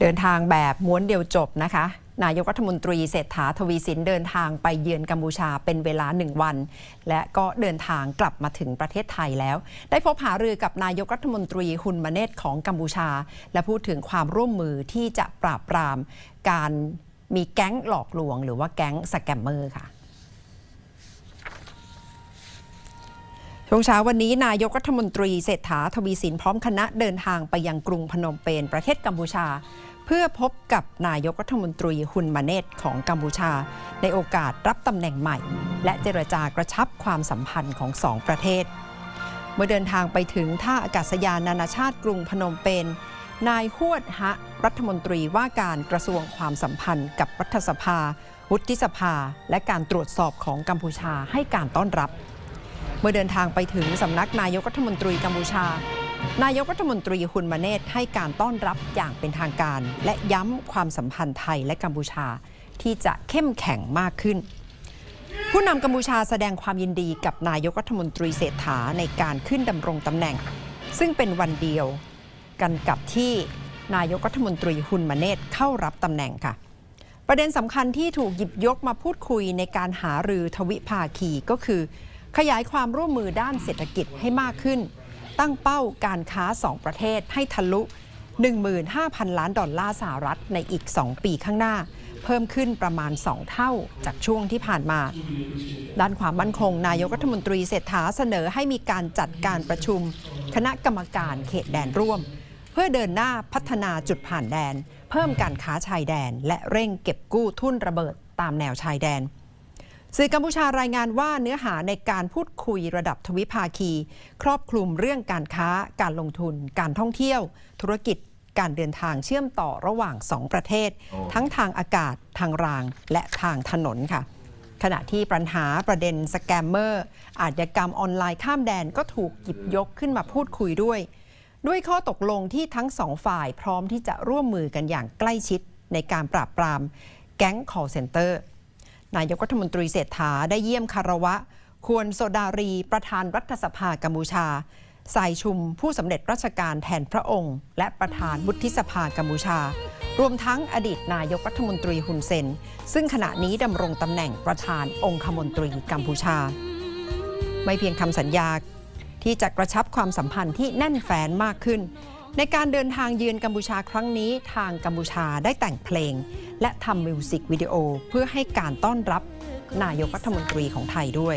เดินทางแบบม้วนเดียวจบนะคะ นายกรัฐมนตรีเศรษฐาทวีสินเดินทางไปเยือนกัมพูชาเป็นเวลาหนึ่งวัน และก็เดินทางกลับมาถึงประเทศไทยแล้ว ได้พบหารือกับนายกรัฐมนตรีฮุนมาเนตของกัมพูชา และพูดถึงความร่วมมือที่จะปราบปราม การมีแก๊งหลอกลวง หรือว่าแก๊งสแกมเมอร์ค่ะ ช่วงเช้าวันนี้นายกรัฐมนตรีเศรษฐาทวีสินพร้อมคณะเดินทางไปยังกรุงพนมเปญประเทศกัมพูชา เพื่อพบกับนายกรัฐมนตรีฮุนมาเนตของกัมพูชา ในโอกาสรับตำแหน่งใหม่ และเจรจากระชับความสัมพันธ์ของสองประเทศ เมื่อเดินทางไปถึงท่าอากาศยานนานาชาติกรุงพนมเปญนายฮวดฮะรัฐมนตรีว่าการกระทรวงความสัมพันธ์กับรัฐสภาวุฒิสภา และการตรวจสอบของกัมพูชาให้การต้อนรับ เมื่อเดินทางไปถึงสำนักนายกรัฐมนตรีกัมพูชา นายกรัฐมนตรีฮุนมาเนตให้การต้อนรับอย่างเป็นทางการ และย้ำความสัมพันธ์ไทยและกัมพูชาที่จะเข้มแข็งมากขึ้น ผู้นำกัมพูชาแสดงความยินดีกับนายกรัฐมนตรีเศรษฐาในการขึ้นดำรงตำแหน่ง ซึ่งเป็นวันเดียวกันกับที่นายกรัฐมนตรีฮุนมาเนตเข้ารับตำแหน่งค่ะ ประเด็นสำคัญที่ถูกหยิบยกมาพูดคุยในการหารือทวิภาคีก็คือ ขยายความร่วมมือด้านเศรษฐกิจให้มากขึ้น ตั้งเป้าการค้า 2 ประเทศให้ทะลุ 15,000 ล้านดอลลาร์สหรัฐในอีก 2 ปีข้างหน้า เพิ่มขึ้นประมาณ 2 เท่าจากช่วงที่ผ่านมา ด้านความมั่นคง นายกรัฐมนตรีเศรษฐาเสนอให้มีการจัดการประชุม คณะกรรมการเขตแดนร่วม เพื่อเดินหน้าพัฒนาจุดผ่านแดน เพิ่มการค้าชายแดน และเร่งเก็บกู้ทุ่นระเบิดตามแนวชายแดน สื่อกัมพูชารายงานว่าเนื้อหาในการพูดคุยระดับทวิภาคี ครอบคลุมเรื่องการค้า การลงทุน การท่องเที่ยว ธุรกิจ การเดินทางเชื่อมต่อระหว่างสองประเทศ ทั้งทางอากาศ ทางราง และทางถนนค่ะ ขณะที่ปัญหาประเด็นสแกมเมอร์ อาชญากรรมออนไลน์ข้ามแดนก็ถูกหยิบยกขึ้นมาพูดคุยด้วย ด้วยข้อตกลงที่ทั้งสองฝ่ายพร้อมที่จะร่วมมือกันอย่างใกล้ชิดในการปราบปราม แก๊ง call center นายกรัฐมนตรีเศรษฐาได้เยี่ยมคารวะ ควรโซดารีประธานรัฐสภากัมพูชาสายชุมผู้สำเร็จราชการแทนพระองค์ และประธานวุฒิสภากัมพูชา รวมทั้งอดีตนายกรัฐมนตรีฮุนเซน ซึ่งขณะนี้ดำรงตำแหน่งประธานองคมนตรีกัมพูชา ไม่เพียงคำสัญญาที่จะกระชับความสัมพันธ์ที่แน่นแฟ้นมากขึ้น ในการเดินทางเยือนกัมพูชาครั้งนี้ทางกัมพูชาได้แต่งเพลง และทำมิวสิกวิดีโอเพื่อให้การต้อนรับนายกรัฐมนตรีของไทยด้วย